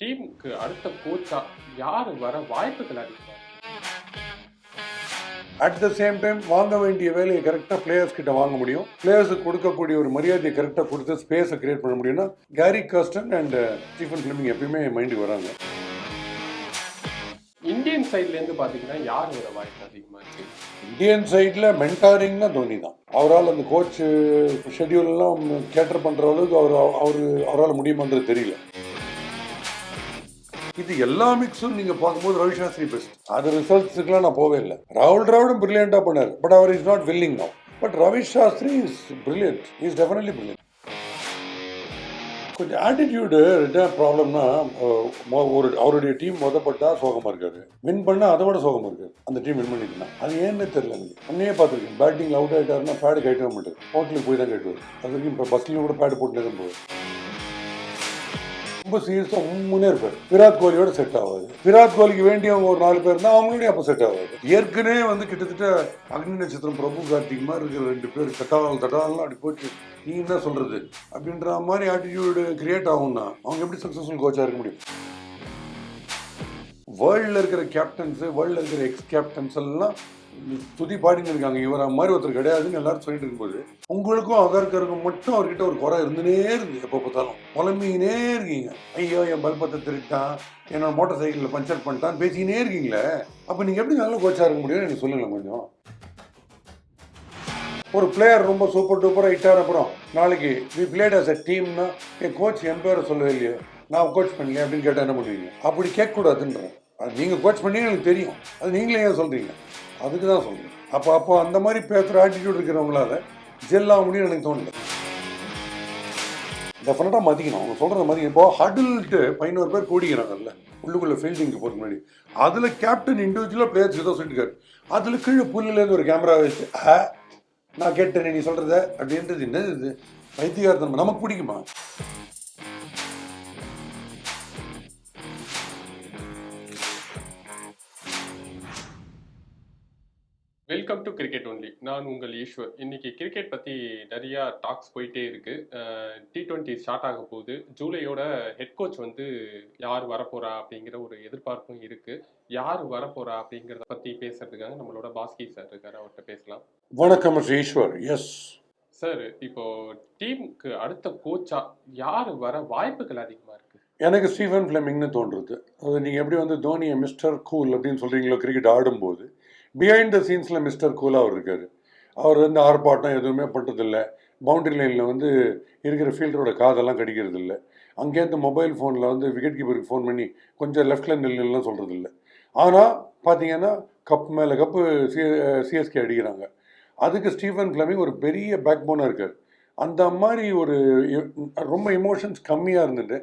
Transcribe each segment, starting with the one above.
டீமுக்கு அடுத்த கோச்சா யார் வர வாய்ப்புகள் அதிகமாக அட் த சேம் டைம் வாங்க வேண்டிய வேலையை கரெக்டாக பிளேயர்ஸ் கிட்ட வாங்க முடியும். பிளேயர்ஸுக்கு கொடுக்கக்கூடிய ஒரு மரியாதையை கரெக்டாக கொடுத்து ஸ்பேஸை கிரியேட் பண்ண முடியும்னா Gary Kirsten and Stephen Fleming எப்பயுமே மைண்டுக்கு வராங்க. இந்தியன் சைட்லேருந்து பார்த்தீங்கன்னா யார் வர வாய்ப்பு அதிகமாக இருக்கு? இந்தியன் சைடில் மென்டாரிங்னா தோனி தான். அவரால் அந்த கோச் ஷெட்யூல்லாம் கேட்டர் பண்ணுற அளவுக்கு அவர் அவர் அவரால் முடியுமான்றது தெரியல. இது எல்லா மிக்ஸும் நீங்கள் பார்க்கும்போது ரவிசாஸ்திரி பெஸ்ட் அது ரிசல்ட்ஸுக்குலாம் நான் போவே இல்லை. ராகுல் டிராவிடும் பிரில்லியண்டா பண்ணார். But our is not willing now but Ravi Shastri is brilliant is definitely brilliant கொஞ்சம் ஆட்டிடியூடு என்ன ப்ராப்ளம்னா ஒரு அவருடைய டீம் மொதப்பட்டா சோகமாக இருக்காரு. வின் பண்ணால் அதை விட சோகமாக இருக்காரு. அந்த டீம் வின் பண்ணிட்டுனா. அது ஏன்னு தெரியல எனக்கு. அன்னையே பார்த்துருக்கேன். பேட்டிங் அவுட் ஆகிட்டாருன்னா பேடு கட்டவே மாட்டார். ஹோட்டலுக்கு போய் தான் கட்டுவார் அது வரைக்கும் இப்போ பஸ்லேயும் கூட பேடு போட்டுனே தான் போவார். ரொம்ப சீரியஸாக உண்மையே இருப்பார். விராட் கோலியோட செட் ஆகாது விராட் கோலிக்கு வேண்டியவங்க ஒரு நாலு பேர் தான் அவங்களோடய அப்போ செட் ஆகாது ஏற்கனவே வந்து கிட்டத்தட்ட அக்னி நட்சத்திரம் பிரபு கார்த்திக் மாதிரி இருக்கிற ரெண்டு பேர் தட்டால் தட்டாலாம் அப்படி போச்சு நீ என்ன சொல்கிறது அப்படின்ற மாதிரி ஆட்டிடியூடு கிரியேட் ஆகும்னா அவங்க எப்படி சக்ஸஸ்ஃபுல் கோச்சாக இருக்க முடியும்? வேர்ல்டில் இருக்கிற கேப்டன்ஸு வேர்ல்டில் இருக்கிற எக்ஸ் கேப்டன்ஸ் எல்லாம் துதி பாடின்னு இருக்காங்க. இவரை மாதிரி ஒருத்தர் கிடையாதுன்னு எல்லாரும் சொல்லிட்டு இருக்கும்போது உங்களுக்கும் அகர்கருக்கும் மட்டும் அவர்கிட்ட ஒரு குறை இருந்துனே இருக்கு. எப்போ பார்த்தாலும் புலம்பிக்கினே இருக்கீங்க. ஐயோ என் பல்பத்தை திருட்டான் என்னோட மோட்டார் சைக்கிளில் பஞ்சர் பண்ணிட்டான் பேசிக்கினே இருக்கீங்களே. அப்போ நீங்கள் எப்படி நல்ல கோச்சாக இருக்க முடியும்னு எனக்கு சொல்லுங்களேன் கொஞ்சம். ஒரு பிளேயர் ரொம்ப சூப்பர் டூப்பராக ஹிட்டான அப்புறம் நாளைக்கு வி பிளேட் அஸ் அ டீம்னா என் கோச் என் பேரை சொல்லவே இல்லையே. நான் கோச் பண்ணல அப்படின்னு கேட்டால் என்ன பண்ணுவீங்க? அப்படி கேட்கக்கூடாதுன்றேன். அது நீங்கள் கோச் பண்ணீங்க எனக்கு தெரியும். அது நீங்களே ஏன் சொல்கிறீங்க அதுக்கு தான் சொல்கிறேன் அப்போ அப்போ அந்த மாதிரி பேசுகிற ஆட்டிடியூட் இருக்கிறவங்களால ஜெல் ஆக எனக்கு தோணல. டெஃபினட்டாக மதிக்கணும். அவங்க சொல்கிறத மதிக்கணும் இப்போ ஹடில்ட்டு பதினோரு பேர் கூடிக்கிறாங்கல்ல உள்ளுக்குள்ளே ஃபீல்டிங்க்கு போகிற முன்னாடி. அதில் கேப்டன் இண்டிவிஜுவலாக பிளேயர்ஸ் ஏதோ சொல்லிட்டுருக்காரு அதில் கீழே புல்லுலேருந்து ஒரு கேமரா வச்சு ஆ நான் கேட்டேன் நீ சொல்கிறத அப்படின்றது என்னது இது? வைத்தியார்த்தம் நமக்கு பிடிக்குமா? வெல்கம் டு கிரிக்கெட் ஒன்லி நான் உங்கள் ஈஸ்வர். இன்னைக்கு கிரிக்கெட் பற்றி நிறையா டாக்ஸ் போயிட்டே இருக்கு. டி டுவெண்ட்டி ஸ்டார்ட் ஆக போகுது. ஜூலையோட ஹெட் கோச் வந்து யார் வரப்போறா அப்படிங்கிற ஒரு எதிர்பார்ப்பும் இருக்கு. யார் வரப்போறா அப்படிங்கிறத பற்றி பேசுறதுக்காக நம்மளோட பாஸ்கி சார் இருக்காரு. அவர்கிட்ட பேசலாம். வணக்கம் ஈஸ்வர். எஸ் சார் இப்போ டீமுக்கு அடுத்த கோச்சா யார் வர வாய்ப்புகள் அதிகமாக இருக்கு? எனக்கு ஸ்டீஃபன் ஃபிளமிங்னு தோன்றுறது அது நீங்கள் எப்படி வந்து தோனியை மிஸ்டர் கூல் அப்படின்னு சொல்கிறீங்களோ கிரிக்கெட் ஆடும்போது பிஹைண்ட் த சீன்ஸில் மிஸ்டர் கூலாக அவர் இருக்கார். அவர் வந்து ஆர்ப்பாட்டம் எதுவுமே பண்ணுறதில்ல பவுண்டரி லைனில் வந்து இருக்கிற ஃபீல்டரோட காதெல்லாம் கடிக்கிறது இல்லை அங்கேருந்து மொபைல் ஃபோனில் வந்து விக்கெட் கீப்பருக்கு ஃபோன் பண்ணி கொஞ்சம் லெஃப்டில் நில்லுலாம் சொல்கிறது இல்லை ஆனால் பார்த்தீங்கன்னா கப் மேலே கப்பு சி சிஎஸ்கே அடிக்கிறாங்க. அதுக்கு ஸ்டீஃபன் ஃப்ளமிங் ஒரு பெரிய பேக் போனாக இருக்கார். அந்த மாதிரி ஒரு ரொம்ப இமோஷன்ஸ் கம்மியாக இருந்துட்டு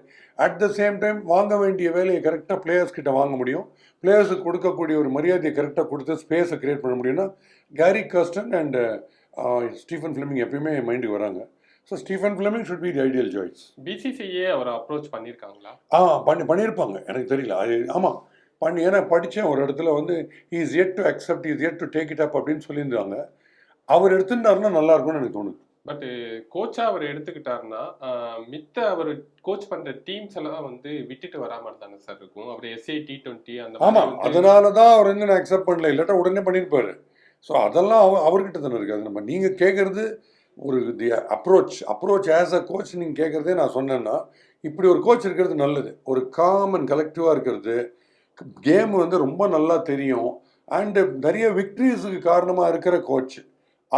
அட் த சேம் டைம் வாங்க வேண்டிய வேலையை கரெக்டாக பிளேயர்ஸ் கிட்ட வாங்க முடியும். பிளேயர்ஸுக்கு கொடுக்கக்கூடிய ஒரு மரியாதையை கரெக்டாக கொடுத்து ஸ்பேஸை கிரியேட் பண்ண முடியும்னா Gary Kirsten and Stephen Fleming எப்பயுமே மைண்டுக்கு வராங்க. So Stephen Fleming should be the ideal choice BCCI அவரை அப்ரோச் பண்ணியிருக்காங்களா ஆ பண்ணி பண்ணியிருப்பாங்க எனக்கு தெரியல. அது ஆமாம் பண்ணி ஏன்னா படித்தேன் ஒரு இடத்துல வந்து is yet to accept is yet to take it up அப்படின்னு சொல்லியிருந்தாங்க. அவர் எடுத்துட்டாருன்னா நல்லா இருக்கும்னு எனக்கு தோணுது. பட் கோச்சா அவர் எடுத்துக்கிட்டாருன்னா மித்த அவர் கோச் பண்ற டீம்ஸ் எல்லாம் வந்து விட்டுட்டு வராம தானே சார் இருக்கும். அவர் எஸ்ஏ டி டுவெண்ட்டி அந்த வந்து- அதனால தான் அவர் வந்து நான் அக்செப்ட் பண்ணல. இல்லாட்டா உடனே பண்ணியிருப்பாரு. ஸோ அதெல்லாம் அவர் அவர்கிட்ட தானே இருக்குது அது நம்ம நீங்கள் கேட்குறது ஒரு the approach approach as a coach நீங்கள் கேட்குறதே நான் சொன்னேன்னா இப்படி ஒரு கோச் இருக்கிறது நல்லது. ஒரு காமன் கலெக்டிவாக இருக்கிறது. கேம் வந்து ரொம்ப நல்லா தெரியும். அண்டு நிறைய விக்ட்ரிஸுக்கு காரணமாக இருக்கிற கோச்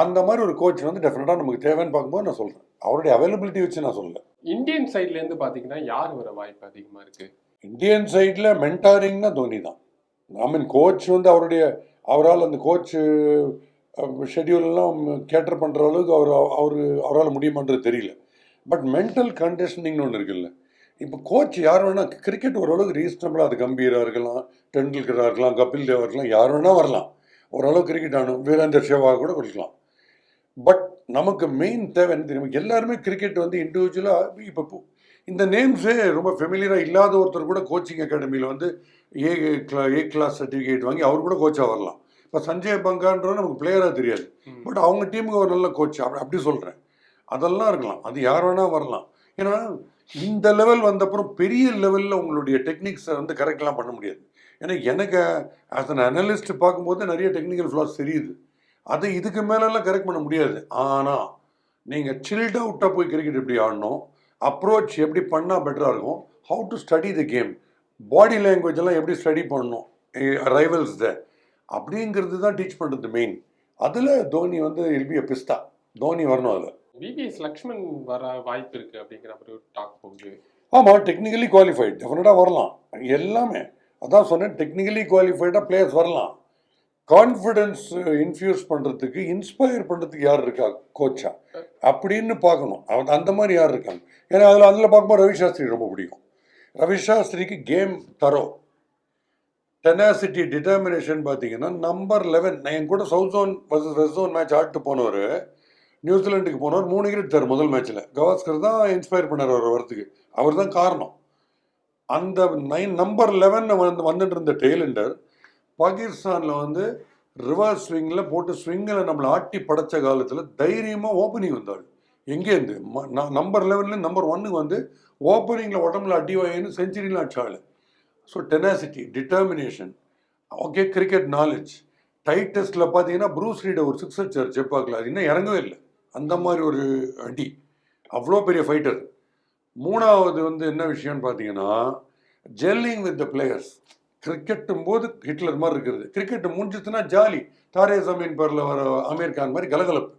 அந்த மாதிரி ஒரு கோச் வந்து டெஃபினட்டாக நமக்கு தேவைன்னு பார்க்கும்போது நான் சொல்கிறேன் அவருடைய அவைலபிலிட்டி வச்சு நான் சொல்லல. இந்தியன் சைட்ல இருந்து பாத்தீங்கன்னா யார் வர வாய்ப்பு அதிகமா இருக்கு? இந்தியன் சைடில் மென்டாரிங்னா தோனி தான். ஐ மீன் கோச் வந்து அவருடைய அவரால் அந்த கோச் ஷெட்யூலெல்லாம் கேட்டர் பண்ணுற அளவுக்கு அவர் அவர் அவரால் முடியுமான்றது தெரியல. பட் மென்டல் கண்டிஷனிங்னு ஒன்று இருக்குல்ல. இப்போ கோச் யார் வேணால் கிரிக்கெட் ஓரளவுக்கு ரீசனபிளாக அது கம்பீரா இருக்கலாம் டெண்டுல்கராக இருக்கலாம் கபில் தேவா இருக்கலாம் யார் வேணால் வரலாம். ஓரளவு கிரிக்கெட் ஆனும் வீரேந்தர் சேவாக கூட கொடுக்கலாம். பட் நமக்கு மெயின் தேவை என்ன தெரியுமா? எல்லாருமே கிரிக்கெட் வந்து இண்டிவிஜுவலாக இப்போ இந்த நேம்ஸே ரொம்ப ஃபெமிலியராக இல்லாத ஒருத்தர் கூட கோச்சிங் அகாடமியில் வந்து ஏ கிளா ஏ கிளாஸ் சர்டிஃபிகேட் வாங்கி அவர் கூட கோச்சாக வரலாம். இப்போ சஞ்சய் பங்கான்றவர் நமக்கு பிளேயராக தெரியாது. பட் அவங்க டீமுக்கு ஒரு நல்ல கோச் அப்படி அப்படி சொல்கிறேன் அதெல்லாம் இருக்கலாம். அது யார் வேணால் வரலாம். ஏன்னா இந்த லெவல் வந்தப்புறம் பெரிய லெவலில் உங்களுடைய டெக்னிக்ஸை வந்து கரெக்ட்லாம் பண்ண முடியாது. ஏன்னா எனக்கு ஆஸ் அன் அனலிஸ்ட் பார்க்கும்போது நிறைய டெக்னிக்கல் ஃப்ளாஸ் தெரியுது. அதை இதுக்கு மேலெல்லாம் கரெக்ட் பண்ண முடியாது. ஆனால் நீங்கள் சில்ட் அவுட்டாக போய் கிரிக்கெட் எப்படி ஆடணும் அப்ரோச் எப்படி பண்ணால் பெட்டராக இருக்கும் how to study the game body language எல்லாம் எப்படி ஸ்டடி பண்ணணும் ரைவல்ஸ் த அப்படிங்கிறது தான் டீச் பண்ணுறது மெயின் அதில் தோனி வந்து எல்பி பிஸ்தா தோனி வரணும் அதில். விவிஎஸ் லக்ஷ்மன் வர வாய்ப்பு இருக்கு அப்படிங்கிற மாதிரி ஒரு டாக் போகுது. ஆமாம் டெக்னிக்கலி குவாலிஃபைட் டெஃபினட்டாக வரலாம். எல்லாமே. அதான் சொன்னேன் டெக்னிக்கலி குவாலிஃபைடாக பிளேயர்ஸ் வரலாம். கான்ஃபிடென்ஸ் இன்ஃபியூஸ் பண்ணுறதுக்கு இன்ஸ்பயர் பண்ணுறதுக்கு யார் இருக்கா? கோச்சா. அப்படின்னு பார்க்கணும். அவ- அந்த மாதிரி யார் இருக்காங்க? ஏன்னா அதில் அதில் பார்க்கும்போது ரவி சாஸ்திரி ரொம்ப பிடிக்கும். ரவி சாஸ்திரிக்கு கேம் தரோம் டெனாசிட்டி டிட்டர்மினேஷன் பார்த்தீங்கன்னா நம்பர் லெவன் என் கூட south zone versus west zone match ஆட்டு போனவர் நியூசிலாண்டுக்கு போனவர் மூணு விக்கெட் தர் முதல் மேட்ச்சில் கவாஸ்கர் தான் இன்ஸ்பயர் பண்ணார் அவர் வரத்துக்கு அவர் தான் காரணம். அந்த நைன் நம்பர் லெவன் வந்து வந்துட்டு இருந்த டெய்லண்டர் பாகிஸ்தானில் வந்து ரிவர்ஸ் ஸ்விங்கில் போட்டு ஸ்விங்கில் நம்மளை ஆட்டி படைச்ச காலத்தில் தைரியமாக ஓப்பனிங் வந்தாள் எங்கேருந்து நம்பர் லெவனில் நம்பர் ஒன்னுக்கு வந்து ஓப்பனிங்கில் உடம்புல அடி வாயின்னு செஞ்சுரியில் ஆட்சாள் so tenacity determination okay cricket knowledge tight டெஸ்ட்டில் பார்த்தீங்கன்னா ப்ரூஸ் ரீட ஒரு சிக்ஸ் அடிச்சார் செப்பாக்கில் அது இன்னும் இறங்கவே இல்லை. அந்த மாதிரி ஒரு அடி. அவ்வளோ பெரிய ஃபைட்டர் மூணாவது வந்து என்ன விஷயம்னு பார்த்தீங்கன்னா ஜெல்லிங் வித் த பிளேயர்ஸ் கிரிக்கெட்டும் போது ஹிட்லர் மாதிரி இருக்கிறது. Cricket முடிஞ்சிச்சுன்னா jolly. தாரே ஜமீன் பேரில் வர அமீர் கான் மாதிரி கலகலப்பு.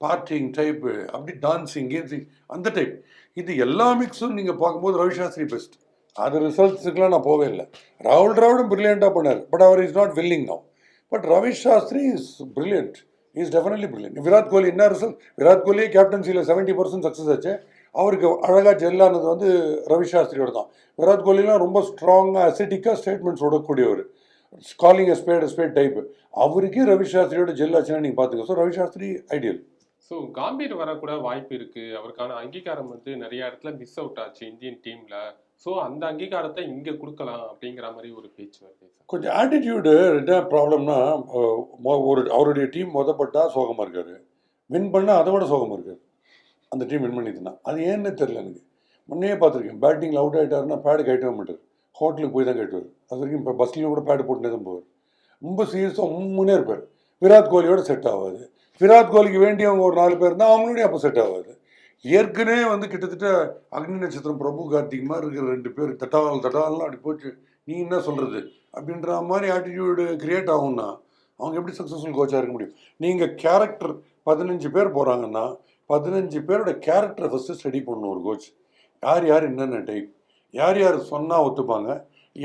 பார்ட்டிங் டைப்பு அப்படி டான்சிங் கேன்சிங் அந்த டைப் இது எல்லா மிக்ஸும் நீங்கள் பார்க்கும்போது ரவிசாஸ்திரி பெஸ்ட் அது ரிசல்ட்ஸுக்கெலாம் நான் போவே இல்லை. ராகுல் டிராவிடும் பிரில்லியண்ட்டாக பண்ணார் but our is not willing no but Ravi Shastri is brilliant is definitely brilliant Virat Kohli என்ன ரிசல்ட் விராட் கோலி கேப்டன்சியில் செவன்ட்டி பர்சன்ட் சக்ஸஸ் ஆச்சு. அவருக்கு அழகாக ஜெல்லானது வந்து ரவி சாஸ்திரியோட தான். விராட் கோலிலாம் ரொம்ப ஸ்ட்ராங்காக அசிட்டிக்காக ஸ்டேட்மெண்ட்ஸ் விடக்கூடியவர். காலிங் ஸ்பேட் ஸ்பேட் டைப் அவருக்கே ரவி சாஸ்திரியோட ஜெல் ஆச்சுன்னா நீங்கள் பார்த்துங்க so Ravi Shastri ideal so Gambhir வரக்கூட வாய்ப்பு இருக்கு. அவருக்கான அங்கீகாரம் வந்து நிறைய இடத்துல மிஸ் அவுட் ஆச்சு இந்தியன் டீம்ல ஸோ அந்த அங்கீகாரத்தை இங்க கொடுக்கலாம் அப்படிங்கிற மாதிரி ஒரு பேச்சு வருது. கொஞ்சம் ஆட்டிடியூடு என்ன ப்ராப்ளம்னா ஒரு அவருடைய டீம் மொதப்பட்டா சோகமாக இருக்காரு. வின் பண்ணால் அதை விட சோகமாக இருக்காரு. அந்த டீம் வின் பண்ணிட்டுனா. அது ஏன்னு தெரில எனக்கு. முன்னே பார்த்துருக்கேன். பேட்டிங்கில் அவுட் ஆகிட்டாருன்னா பேடு கட்டவே மாட்டார். ஹோட்டலுக்கு போய் தான் கட்டுவார் அது வரைக்கும் இப்போ பஸ்லேயும் கூட பேடு போட்டுனே தான் போவார். ரொம்ப சீரியஸாக உம்முன்னே இருப்பார். விராட் கோலியோட செட் ஆகாது விராட் கோலிக்கு வேண்டியவங்க ஒரு நாலு பேர் இருந்தால் அவங்களோடய அப்போ செட் ஆகாது ஏற்கனவே வந்து கிட்டத்தட்ட அக்னி நட்சத்திரம் பிரபு கார்த்திக் மாதிரி இருக்கிற ரெண்டு பேர் தட்டாவல் தட்டாவல்லாம் அப்படி போச்சு. நீ என்ன சொல்கிறது அப்படின்ற மாதிரி ஆட்டிடியூடு கிரியேட் ஆகும்னா அவங்க எப்படி சக்ஸஸ்ஃபுல் கோச்சாக இருக்க முடியும்? நீங்கள் கேரக்டர் பதினஞ்சு பேர் போகிறாங்கன்னா பதினஞ்சு பேரோட கேரக்டரை ஃபஸ்ட்டு ஸ்டடி பண்ணணும் ஒரு கோச் யார் யார் என்னென்ன டைப் யார் யார் சொன்னால் ஒத்துப்பாங்க?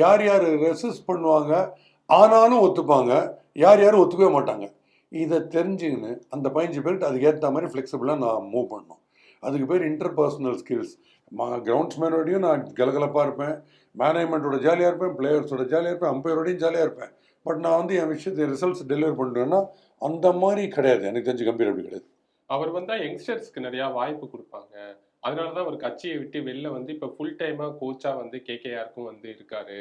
யார் யார் ரெசிஸ்ட் பண்ணுவாங்க? ஆனாலும் ஒத்துப்பாங்க. யார் யாரும் ஒத்துக்கவே மாட்டாங்க. இதை தெரிஞ்சுக்கின்னு அந்த பதினஞ்சு பேர்கிட்ட அதுக்கு ஏற்ற மாதிரி ஃப்ளெக்சிபிளாக நான் மூவ் பண்ணணும். அதுக்கு பேர் இன்டர்பர்சனல் ஸ்கில்ஸ் கிரவுண்ட்ஸ்மேனோடையும் நான் கலகலப்பாக இருப்பேன். மேனேஜ்மெண்ட்டோட ஜாலியாக இருப்பேன். பிளேயர்ஸோட ஜாலியாக இருப்பேன். அம்பையரோடையும் ஜாலியாக இருப்பேன். பட் நான் வந்து என் விஷயத்தை ரிசல்ட்ஸ் டெலிவர் பண்ணுறேன்னா அந்த மாதிரி கிடையாது. எனக்கு தெரிஞ்சு கம்பீர் அப்படி கிடையாது. அவர் வந்தா யங்ஸ்டர்ஸ்க்கு நிறைய வாய்ப்பு கொடுப்பாங்க. அதனால தான் அவர் கட்சியை விட்டு வெளில வந்து இப்போ ஃபுல் டைமா கோச்சா வந்து கேகேஆருக்கும் வந்து இருக்காரு.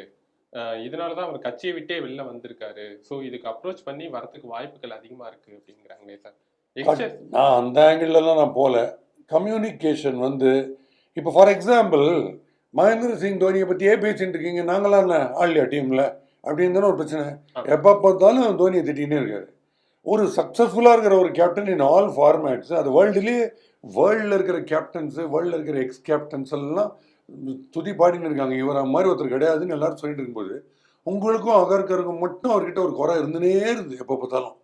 இதனால தான் அவர் கட்சியை விட்டே வெளில வந்திருக்காரு. ஸோ இதுக்கு அப்ரோச் பண்ணி வரதுக்கு வாய்ப்புகள் அதிகமா இருக்கு அப்படிங்கிறாங்களே சார் யங்ஸ்டர்ஸ் நான் அந்த ஆங்கிள்லாம் நான் போகல கம்யூனிகேஷன் வந்து இப்போ ஃபார் எக்ஸாம்பிள் மகேந்திர சிங் தோனியை பற்றியே பேசிட்டு இருக்கீங்க. நாங்களாம் என்ன ஆள்லையா டீமில் அப்படின்னு தானே ஒரு பிரச்சனை. எப்போ பார்த்தாலும் தோனியை திட்டிகிட்டே இருக்காரு. ஒரு சக்ஸஸ்ஃபுல்லாக இருக்கிற ஒரு கேப்டன் இன் ஆல் ஃபார்மேட்ஸ் அது வேர்ல்டுலேயே வேர்ல்டில் இருக்கிற கேப்டன்ஸு வேர்ல்டில் இருக்கிற எக்ஸ் கேப்டன்ஸ் எல்லாம் துதி பாடின்னு இருக்காங்க. இவர் மாதிரி ஒருத்தர் கிடையாதுன்னு எல்லாரும் சொல்லிட்டு இருக்கும்போது உங்களுக்கும் அகர்கருக்கும் மட்டும் அவர்கிட்ட ஒரு குறை இருந்துனே இருக்குது எப்போ பார்த்தாலும்.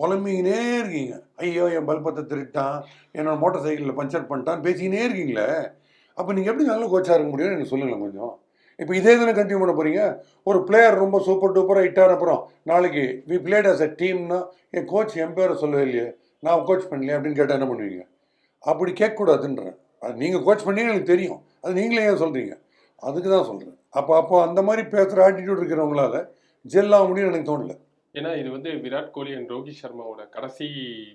புலம்பிக்கினே இருக்கீங்க. ஐயோ என் பல்பத்தை திருட்டான் என்னோட மோட்டார் சைக்கிளில் பஞ்சர் பண்ணிட்டான் பேசிக்கினே இருக்கீங்களே. அப்போ நீங்கள் எப்படி நல்ல கோச்சாக இருக்க முடியும்னு எனக்கு சொல்லுங்களேன் கொஞ்சம். இப்போ இதே தானே கண்டினியூ பண்ண போகிறீங்க ஒரு பிளேயர் ரொம்ப சூப்பர் டூப்பராக ஹிட்டான அப்புறம் நாளைக்கு வி பிளேட் as அ டீம்னா என் கோச் என் பேரை சொல்லவே இல்லையே. நான் கோச் பண்ணலையே அப்படின்னு கேட்டால் என்ன பண்ணுவீங்க? அப்படி கேட்கக்கூடாதுன்றேன். அது நீங்கள் கோச் பண்ணி எனக்கு தெரியும். அது நீங்களே ஏன் சொல்கிறீங்க அதுக்கு தான் சொல்கிறேன் அப்போ அப்போ அந்த மாதிரி பேசுகிற ஆட்டிடியூட் இருக்கிறவங்களால ஜெல்லாக முடியும்னு எனக்கு தோணல. ஏன்னா இது வந்து விராட் கோலி அண்ட் ரோஹித் சர்மாவோட கடைசி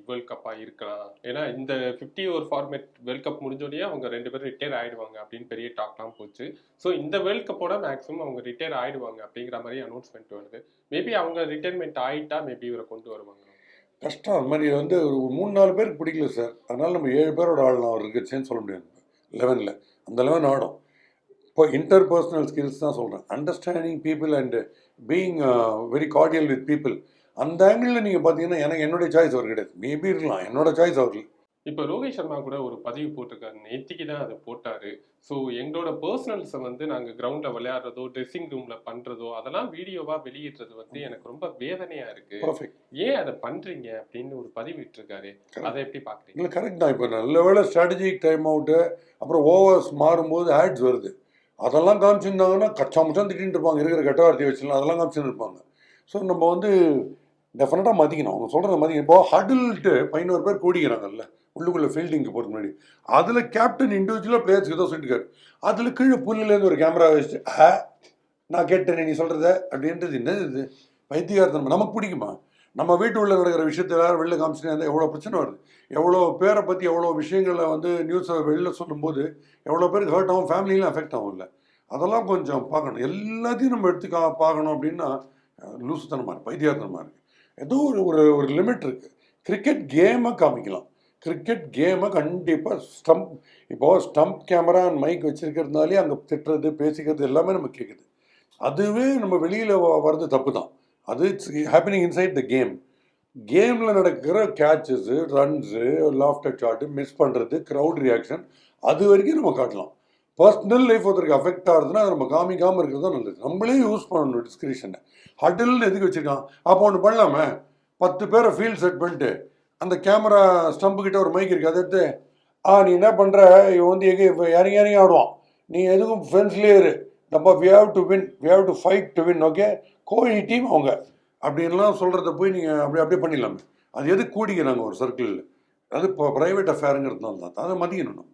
வேர்ல்ட் கப்பாக இருக்கலாம். ஏன்னா இந்த 50 ஓவர் ஃபார்மேட் வேர்ல்ட் கப் முடிஞ்சோடனே அவங்க ரெண்டு பேரும் ரிட்டையர் ஆயிடுவாங்க அப்படின்னு பெரிய டாக்லாம் போச்சு. ஸோ இந்த வேர்ல்ட் கப்போட மேக்ஸிமம் அவங்க ரிட்டையர் ஆயிடுவாங்க அப்படிங்கிற மாதிரி அனௌன்ஸ்மெண்ட் வருது. மேபி அவங்க ரிட்டையர்மெண்ட் ஆயிட்டா மேபி இவரை கொண்டு வருவாங்க கஷ்டம். அது மாதிரி வந்து ஒரு மூணு நாலு பேருக்கு பிடிக்கல சார் அதனால் நம்ம ஏழு பேரோட ஆடலாம். அவர் இருக்குச்சேன்னு சொல்ல முடியாது. லெவனில் அந்த லெவன் ஆடும். இப்போ இன்டர்பர்சனல் ஸ்கில்ஸ் தான் சொல்கிறேன் understanding people and being very cordial with people அந்த ஆங்கிளில் நீங்கள் பார்த்தீங்கன்னா எனக்கு என்னுடைய சாய்ஸ் அவர் கிடையாது. மேபி இருக்கலாம். என்னோட சாய்ஸ் அவர் இல்லை. இப்போ ரோஹித் சர்மா கூட ஒரு பதிவு போட்டிருக்காரு. நேத்திக்கு தான் அதை போட்டாரு. ஸோ எங்களோட பர்சனல்ஸை வந்து நாங்கள் கிரவுண்ட்ல விளையாடுறதோ ட்ரெஸ்ஸிங் ரூம்ல பண்றதோ அதெல்லாம் வீடியோவா வெளியிடுறது வந்து எனக்கு ரொம்ப வேதனையா இருக்கு. பர்ஃபெக்ட் ஏன் அதை பண்றீங்க அப்படின்னு ஒரு பதிவு இட்டிருக்காரு அதை எப்படி பாக்குறீங்க? இல்லை கரெக்ட் தான். இப்போ நல்ல வேளை ஸ்ட்ராட்டஜிக் டைம் அவுட்டு அப்புறம் ஓவர்ஸ் மாறும்போது ஆட்ஸ் வருது. அதெல்லாம் காமிச்சிருந்தாங்கன்னா கச்சா முச்சம் திட்டின்னு இருப்பாங்க. இருக்கிற கெட்ட வார்த்தையை வச்சுலாம் அதெல்லாம் காமிச்சுன்னு இருப்பாங்க. ஸோ நம்ம வந்து டெஃபினட்டாக மதிக்கணும். அவங்க சொல்கிறத மதிக்கணும். இப்போ ஹடில்ட்டு பதினோரு பேர் கூடிக்கிறாங்கல்ல உள்ளுக்குள்ளே ஃபீல்டிங்க்கு போகிறது முன்னாடி. அதில் கேப்டன் இண்டிவிஜுவலாக பிளேயர்ஸ்க்கு ஏதோ சொல்லிட்டுருக்காரு அதில் கீழே புல்லுலேருந்து ஒரு கேமரா வச்சு ஆ நான் கேட்டேனே நீ சொல்கிறத அப்படின்றது என்னது இது? பைத்தியார்த்தம் நமக்கு பிடிக்குமா? நம்ம வீட்டு உள்ள நடக்கிற விஷயத்தை எல்லாரும் வெளில காமிச்சுட்டு இருந்தால் எவ்வளோ பிரச்சனை வருது? எவ்வளோ பேரை பற்றி எவ்வளோ விஷயங்களை வந்து நியூஸை வெளில சொல்லும்போது எவ்வளோ பேருக்கு ஹர்ட் ஆகும் ஃபேமிலியிலும் அஃபெக்ட் ஆகும் இல்லை அதெல்லாம் கொஞ்சம் பார்க்கணும். எல்லாத்தையும் நம்ம எடுத்து கா பார்க்கணும் அப்படின்னா லூசுத்தனமாக இருக்குது பைத்தியார்த்தனமாக இருக்குது ஏதோ ஒரு ஒரு ஒரு லிமிட் இருக்குது கிரிக்கெட் கேமை காமிக்கலாம். கிரிக்கெட் கேமை கண்டிப்பாக ஸ்டம்ப் இப்போ ஸ்டம்ப் கேமரா அண்ட் மைக் வச்சுருக்கிறதுனாலே அங்கே திட்டுறது பேசிக்கிறது எல்லாமே நம்ம கேட்குது அதுவே நம்ம வெளியில் வர்றது தப்பு தான் அது it's happening inside the game கேமில் நடக்கிற catches runs laughter shot miss பண்ணுறது க்ரௌட் ரியாக்ஷன் அது வரைக்கும் நம்ம காட்டலாம். பர்சனல் லைஃப் ஒருத்தருக்கு அஃபெக்ட் ஆகுதுன்னா அதை நம்ம காமிக்காமல் இருக்கிறது தான் நல்லது. நம்மளே யூஸ் பண்ணணும் டிஸ்கிரிப்ஷனை ஹட்டில்னு எதுக்கு வச்சுருக்கான்? அப்போ ஒன்று பண்ணலாமே? பத்து பேரை ஃபீல்ட் செட் பண்ணிட்டு அந்த கேமரா ஸ்டம்பு கிட்ட ஒரு மைக் இருக்குது அதை எடுத்து ஆ நீ என்ன பண்ணுற இவன் வந்து எங்கே இப்போ இறங்கி இறங்கி ஆடுவான். நீ எதுக்கும் ஃப்ரெண்ட்ஸ்லேயே இரு. நம்ம we have to win we have to fight to win okay கோழி டீம் அவங்க. அப்படின்லாம் சொல்கிறத போய் நீங்கள் அப்படி அப்படியே பண்ணிடலாமே. அது எது கூடிக்கிறாங்க ஒரு சர்க்கிளில் அது இப்போ ப்ரைவேட் அஃபேருங்கிறதுனால தான். அதை மதிக்கணும்